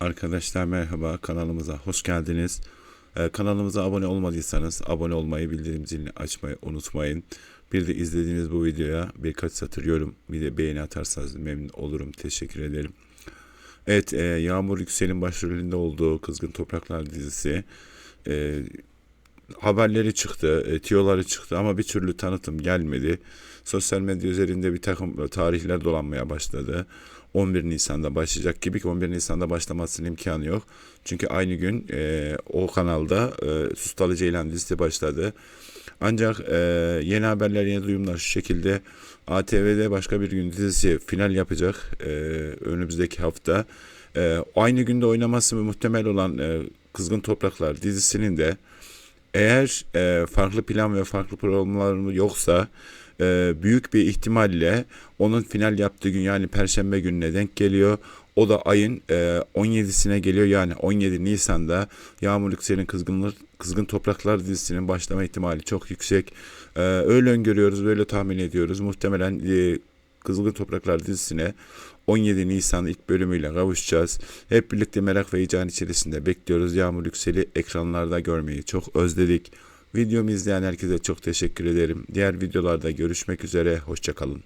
Arkadaşlar merhaba kanalımıza hoş geldiniz. Ee, kanalımıza abone olmadıysanız abone olmayı bildirim zilini açmayı unutmayın. Bir de izlediğiniz bu videoya birkaç satır yorum bir de beğeni atarsanız memnun olurum. Teşekkür ederim. Evet e, Yağmur Yüksel'in başrolünde olduğu Kızgın Topraklar dizisi e, haberleri çıktı, e, tiyoları çıktı ama bir türlü tanıtım gelmedi. Sosyal medya üzerinde bir takım tarihler dolanmaya başladı. 11 Nisan'da başlayacak gibi ki 11 Nisan'da başlamasının imkanı yok. Çünkü aynı gün e, o kanalda e, Sustalı Ceylan dizisi başladı. Ancak e, yeni haberler, yeni duyumlar şu şekilde ATV'de başka bir gün dizisi final yapacak e, önümüzdeki hafta. E, aynı günde oynaması muhtemel olan e, Kızgın Topraklar dizisinin de eğer e, farklı plan ve farklı programlar yoksa e, büyük bir ihtimalle onun final yaptığı gün yani Perşembe gününe denk geliyor. O da ayın e, 17'sine geliyor yani 17 Nisan'da Yağmur Yüksel'in Kızgınlar, Kızgın Topraklar dizisinin başlama ihtimali çok yüksek. E, öyle öngörüyoruz, böyle tahmin ediyoruz. Muhtemelen e, Kızgın Topraklar dizisine 17 Nisan ilk bölümüyle kavuşacağız. Hep birlikte merak ve heyecan içerisinde bekliyoruz. Yağmur Yüksel'i ekranlarda görmeyi çok özledik. Videomu izleyen herkese çok teşekkür ederim. Diğer videolarda görüşmek üzere. Hoşçakalın.